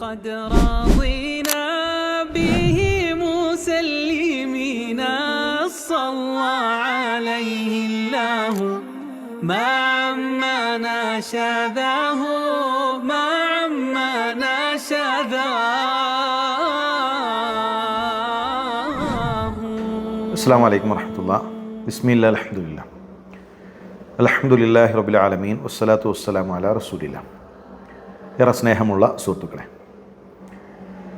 قد رضينا به مسلمين صلى عليه الله مع ما شذاه مع ما شذاه അസ്സാം വലൈക്കും വർഹമത്തുള്ള ബിസ്മില്ല അലഹമുല്ല അലഹമുല്ലാഹി റബുൽ ആലമീൻ വസ്സലാത്തു വസ്സലാം അല റസൂലില്ല ഏറെ സ്നേഹമുള്ള സുഹൃത്തുക്കളെ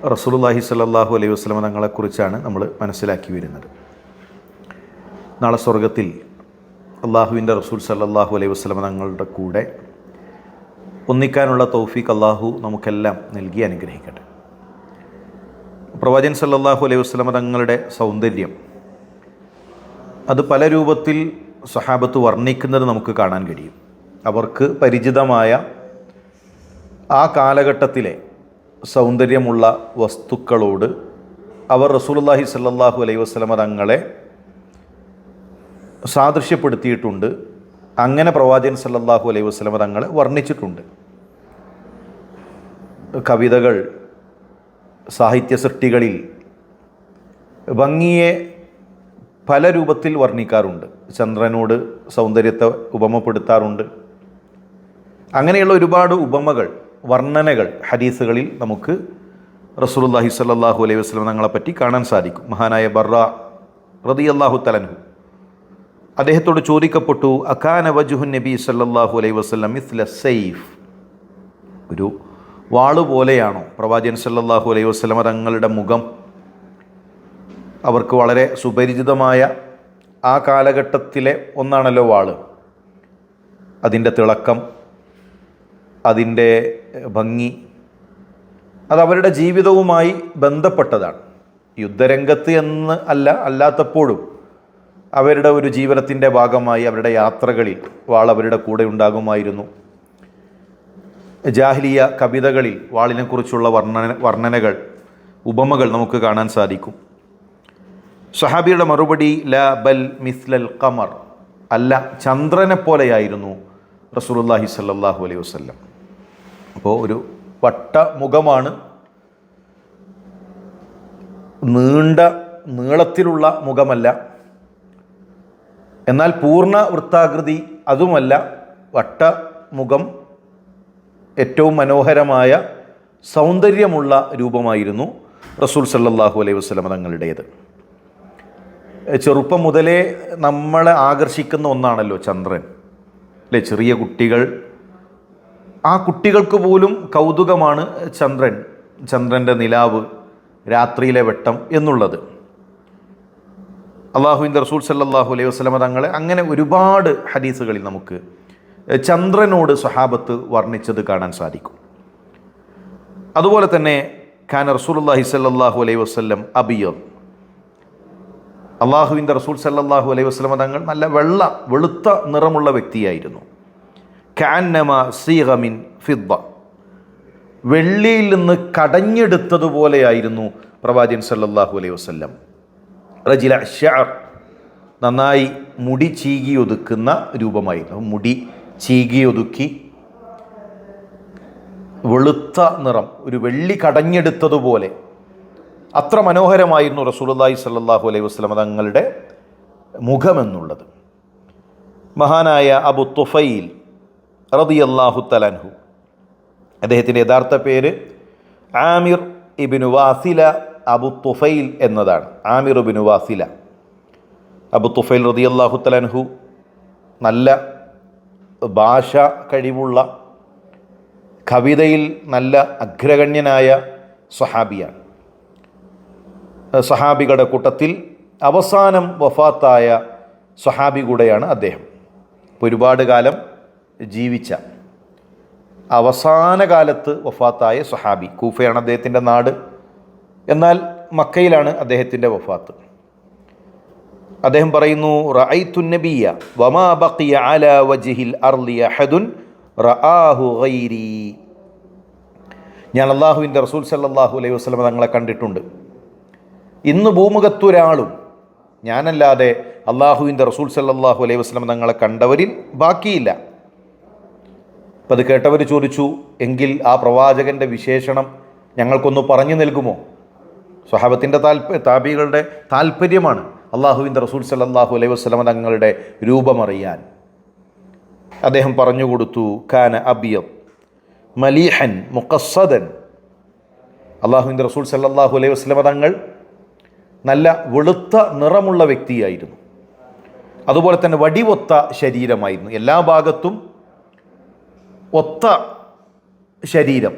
റസൂലുല്ലാഹി സല്ലാഹു അലൈഹി വസ്ലമ തങ്ങളെക്കുറിച്ചാണ് നമ്മൾ മനസ്സിലാക്കി വരുന്നത്. നാളെ സ്വർഗത്തിൽ അള്ളാഹുവിന്റെ റസൂൽ സല്ലാഹു അലൈഹി വസ്ലമ തങ്ങളുടെ കൂടെ ഒന്നിക്കാനുള്ള തൗഫീഖ് അള്ളാഹു നമുക്കെല്ലാം നൽകി അനുഗ്രഹിക്കട്ടെ. പ്രവാചകൻ സല്ലാഹു അലൈഹി വസ്ലമ തങ്ങളുടെ സൗന്ദര്യം അത് പല രൂപത്തിൽ സഹാബത്ത് വർണിക്കുന്നത് നമുക്ക് കാണാൻ കഴിയും. അവർക്ക് പരിചിതമായ ആ കാലഘട്ടത്തിലെ സൗന്ദര്യമുള്ള വസ്തുക്കളോട് അവർ റസൂലുള്ളാഹി സല്ലാഹു അലൈഹി വസ്ലമ തങ്ങളെ സാദൃശ്യപ്പെടുത്തിയിട്ടുണ്ട്. അങ്ങനെ പ്രവാചകൻ സല്ലാഹു അലൈഹി വസ്ലമ തങ്ങളെ വർണിച്ചിട്ടുണ്ട്. കവിതകൾ സാഹിത്യ സൃഷ്ടികളിൽ ഭംഗിയെ പല രൂപത്തിൽ വർണിക്കാറുണ്ട്. ചന്ദ്രനോട് സൗന്ദര്യത്തെ ഉപമപ്പെടുത്താറുണ്ട്. അങ്ങനെയുള്ള ഒരുപാട് ഉപമകൾ വർണനകൾ ഹദീസുകളിൽ നമുക്ക് റസൂലുള്ളാഹി സ്വല്ലല്ലാഹു അലൈഹി വസല്ലം തങ്ങളെ പറ്റി കാണാൻ സാധിക്കും. മഹാനായ ബർറ അള്ളാഹു തലൻഹു അദ്ദേഹത്തോട് ചോദിക്കപ്പെട്ടു അഖാന വജുഹു നബി സല്ലാഹു അലൈഹി വസല്ലം ഇസ്ല സെയ്ഫ് ഒരു വാൾ പോലെയാണോ? പ്രവാചകൻ സല്ലാഹു അലൈഹി വസ്ലമ തങ്ങളുടെ മുഖം അവർക്ക് വളരെ സുപരിചിതമായ ആ കാലഘട്ടത്തിലെ ഒന്നാണല്ലോ വാൾ. അതിന്റെ തിളക്കം അതിന്റെ ഭംഗി. അത് അവരുടെ ജീവിതവുമായി ബന്ധപ്പെട്ടതാണ്. യുദ്ധരംഗത്ത് എന്ന് അല്ല അല്ലാത്തപ്പോഴും അവരുടെ ഒരു ജീവനത്തിന്റെ ഭാഗമായി അവരുടെ യാത്രകളിൽ വാൾ അവരുടെ കൂടെ ഉണ്ടാകുമായിരുന്നു. ജാഹ്ലിയ കവിതകളിൽ വാളിനെക്കുറിച്ചുള്ള വർണന വർണനകൾ ഉപമകൾ നമുക്ക് കാണാൻ സാധിക്കും. സഹാബിയുടെ മറുപടി ല ബൽ മിസ്ലൽ ഖമർ അല്ല ചന്ദ്രനെ പോലെയായിരുന്നു റസൂലുള്ളാഹി സല്ലാഹു അലൈഹി വസല്ലം. അപ്പോൾ ഒരു വട്ടമുഖമാണ് നീണ്ട നീളത്തിലുള്ള മുഖമല്ല. എന്നാൽ പൂർണ വൃത്താകൃതി അതുമല്ല വട്ടമുഖം ഏറ്റവും മനോഹരമായ സൗന്ദര്യമുള്ള രൂപമായിരുന്നു റസൂൽ സല്ലാഹു അലൈഹി വസ്ലം തങ്ങളുടേത്. ചെറുപ്പം മുതലേ നമ്മളെ ആകർഷിക്കുന്ന ഒന്നാണല്ലോ ചന്ദ്രൻ. അല്ലേ? ചെറിയ കുട്ടികൾ ആ കുട്ടികൾക്ക് പോലും കൗതുകമാണ് ചന്ദ്രൻ ചന്ദ്രന്റെ നിലാവ് രാത്രിയിലെ വെട്ടം എന്നുള്ളത്. അള്ളാഹുവിന്റെ റസൂൽ സല്ലാഹു അലൈഹി വസ്ലമ തങ്ങളെ അങ്ങനെ ഒരുപാട് ഹദീസുകളിൽ നമുക്ക് ചന്ദ്രനോട് സ്വഹാബത്ത് വർണിച്ചത് കാണാൻ സാധിക്കും. അതുപോലെ തന്നെ ഖാൻ റസൂലുള്ളാഹി സല്ലാഹു അലൈഹി വസ്ലം അബിയത് അള്ളാഹുവിന്റെ റസൂൽ സല്ലാഹു അലൈഹി വസ്ലമ തങ്ങൾ നല്ല വെള്ള വെളുത്ത നിറമുള്ള വ്യക്തിയായിരുന്നു. കാന്നമ സീഹമിൻ ഫിദ്ദ. വെള്ളിയിൽ നിന്ന് കടഞ്ഞെടുത്തതുപോലെയായിരുന്നു പ്രവാചകൻ സല്ലാഹു അലൈഹി വസല്ലം. റജില ഷാർ നന്നായി മുടി ചീകി ഒതുക്കുന്ന രൂപമായിരുന്നു. മുടി ചീകി ഒതുക്കി. വെളുത്ത നിറം ഒരു വെള്ളി കടഞ്ഞെടുത്തതുപോലെ അത്ര മനോഹരമായിരുന്നു റസൂലുള്ളാഹി സല്ലാഹു അലൈഹി വസ്ലം തങ്ങളുടെ മുഖമെന്നുള്ളത്. മഹാനായ അബു തുഫൈൽ റളിയല്ലാഹു തലൻഹു അദ്ദേഹത്തിന്റെ യഥാർത്ഥ പേര് ആമിർ ഇബിനു വാസില അബു തുഫൈൽ എന്നതാണ്. ആമിർ ഇബിനു വാസില അബു തുഫൈൽ റതിയല്ലാഹു തലൻഹു നല്ല ഭാഷ കഴിവുള്ള കവിതയിൽ നല്ല അഗ്രഗണ്യനായ സഹാബിയാണ് സഹാബികളുടെ കൂട്ടത്തിൽ അവസാനം വഫാത്തായ സഹാബി കൂടെയാണ് അദ്ദേഹം. ഒരുപാട് കാലം ജീവിച്ച അവസാന കാലത്ത് വഫാത്തായ സഹാബി കൂഫയാണ് അദ്ദേഹത്തിന്റെ നാട്. എന്നാൽ മക്കയിലാണ് അദ്ദേഹത്തിന്റെ വഫാത്ത്. അദ്ദേഹം പറയുന്നു റഅയ്തു നബിയ വമാ ബഖിയ അലാ വജ്ഹിൽ അർളി അഹദുൻ റആഹു ഗൈരി. ഞാൻ അള്ളാഹുവിന്റെ റസൂൽ സല്ലാഹു അലൈഹി വസ്ലമ തങ്ങളെ കണ്ടിട്ടുണ്ട്. ഇന്ന് ഭൂമുഖത്തൊരാളും ഞാനല്ലാതെ അള്ളാഹുവിന്റെ റസൂൽ സല്ലാഹു അലൈഹി വസ്ലമ തങ്ങളെ കണ്ടവരിൽ ബാക്കിയില്ല. അപ്പം അത് കേട്ടവർ ചോദിച്ചു എങ്കിൽ ആ പ്രവാചകന്റെ വിശേഷണം ഞങ്ങൾക്കൊന്ന് പറഞ്ഞു നൽകുമോ? സ്വഹാബത്തിന്റെ താല്പ താപികളുടെ താല്പര്യമാണ് അള്ളാഹുവിന്റെ റസൂൽ സല്ലല്ലാഹു അലൈഹി വസ്ലമ തങ്ങളുടെ രൂപമറിയാൻ. അദ്ദേഹം പറഞ്ഞു കൊടുത്തു ഖാന അബിയം മലീഹൻ മുഖസ്സദൻ. അള്ളാഹുവിന്റെ റസൂൽ സല്ലാഹു അലൈഹി വസ്ലമ തങ്ങൾ നല്ല വെളുത്ത നിറമുള്ള വ്യക്തിയായിരുന്നു. അതുപോലെ തന്നെ വടിവൊത്ത ശരീരമായിരുന്നു. എല്ലാ ഭാഗത്തും ഒത്ത ശരീരം.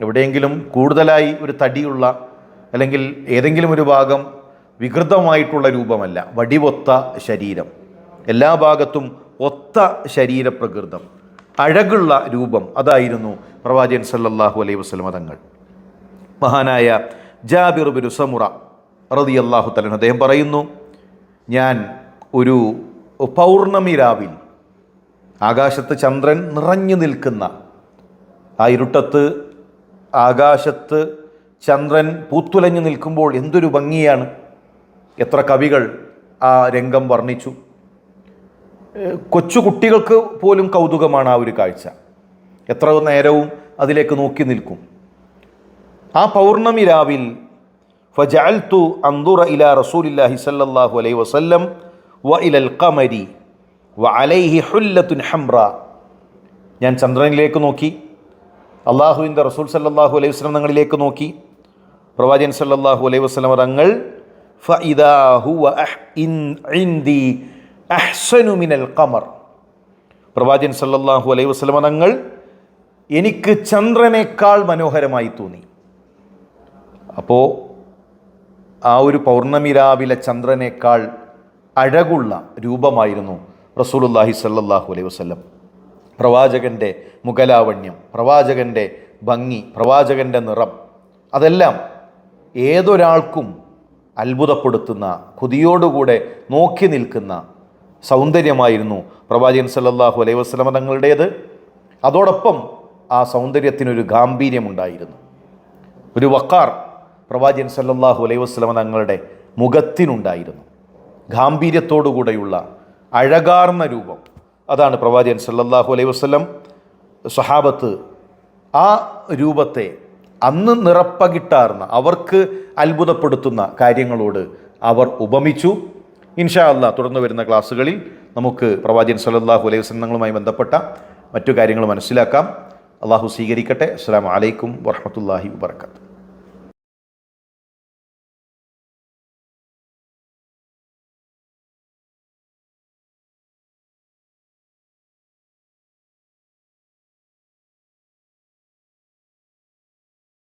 എവിടെയെങ്കിലും കൂടുതലായി ഒരു തടിയുള്ള അല്ലെങ്കിൽ ഏതെങ്കിലും ഒരു ഭാഗം വികൃതമായിട്ടുള്ള രൂപമല്ല. വടിവൊത്ത ശരീരം. എല്ലാ ഭാഗത്തും ഒത്ത ശരീരപ്രകൃതം. അഴകുള്ള രൂപം അതായിരുന്നു പ്രവാചകൻ സല്ലല്ലാഹു അലൈഹി വസല്ലമ തങ്ങൾ. മഹാനായ ജാബിർ ബിൻ സമുറ റതി അള്ളാഹു തലൻ അദ്ദേഹം പറയുന്നു ഞാൻ ഒരു പൗർണമി രാവിൽ ആകാശത്ത് ചന്ദ്രൻ നിറഞ്ഞു നിൽക്കുന്ന ആ ഇരുട്ടത്ത് ആകാശത്ത് ചന്ദ്രൻ പൂത്തുലഞ്ഞു നിൽക്കുമ്പോൾ എന്തൊരു ഭംഗിയാണ്. എത്ര കവികൾ ആ രംഗം വർണിച്ചു. കൊച്ചു കുട്ടികൾക്ക് പോലും കൗതുകമാണ് ആ ഒരു കാഴ്ച. എത്ര നേരവും അതിലേക്ക് നോക്കി നിൽക്കും. ആ പൗർണമി രാവിൽ ഫജഅൽതു അൻദുറ ഇലാ റസൂലില്ലാഹി സല്ലാഹു അലൈ വസല്ലം വ ഇലൽ ഖമരി വ അലൈഹി ഹുല്ലത്തുൻ ഹംറ. ഞാൻ ചന്ദ്രനിലേക്ക് നോക്കി. അള്ളാഹുവിന്റെ റസൂൽ സല്ലാഹു അലൈഹി വസ്ലം തങ്ങളിലേക്ക് നോക്കി. പ്രവാചകൻ സല്ലാഹു അലൈഹി വസ്ലം തങ്ങൾ മിനൽ ഖമർ. പ്രവാചകൻ സല്ലല്ലാഹു അലൈഹി വസല്ലം തങ്ങൾ എനിക്ക് ചന്ദ്രനേക്കാൾ മനോഹരമായി തോന്നി. അപ്പോൾ ആ ഒരു പൗർണമി രാവിലെ ചന്ദ്രനേക്കാൾ അഴകുള്ള രൂപമായിരുന്നു റസൂലുല്ലാഹി സല്ലാഹു അലൈഹി വസ്ലം പ്രവാചകന്റെ മുഖലാവണ്യം പ്രവാചകന്റെ ഭംഗി പ്രവാചകന്റെ നിറം അതെല്ലാം ഏതൊരാൾക്കും അത്ഭുതപ്പെടുത്തുന്ന കൊതിയോടുകൂടെ നോക്കി നിൽക്കുന്ന സൗന്ദര്യമായിരുന്നു പ്രവാചകൻ സല്ലാഹു അലൈഹി വസ്ലമ തങ്ങളുടേത്. അതോടൊപ്പം ആ സൗന്ദര്യത്തിനൊരു ഗാംഭീര്യമുണ്ടായിരുന്നു. ഒരു വക്കാർ പ്രവാചകൻ സല്ലാഹു അലൈഹി വസ്ലമ തങ്ങളുടെ മുഖത്തിനുണ്ടായിരുന്നു. ഗാംഭീര്യത്തോടുകൂടെയുള്ള അഴകാർന്ന രൂപം. അതാണ് പ്രവാചകൻ സല്ലല്ലാഹു അലൈഹി വസ്ലം സഹാബത്ത് ആ രൂപത്തെ അന്ന് നിറപ്പകിട്ടാർന്ന അവർക്ക് അത്ഭുതപ്പെടുത്തുന്ന കാര്യങ്ങളോട് അവർ ഉപമിച്ചു. ഇൻഷാ അല്ലാ തുടർന്ന് വരുന്ന ക്ലാസ്സുകളിൽ നമുക്ക് പ്രവാചകൻ സല്ലല്ലാഹു അലൈഹി വസ്ലങ്ങളുമായി ബന്ധപ്പെട്ട മറ്റു കാര്യങ്ങൾ മനസ്സിലാക്കാം. അള്ളാഹു സ്വീകരിക്കട്ടെ. അസ്സാം വലൈക്കും വർഹമത്തല്ലാഹി വാബർക്കാത്തു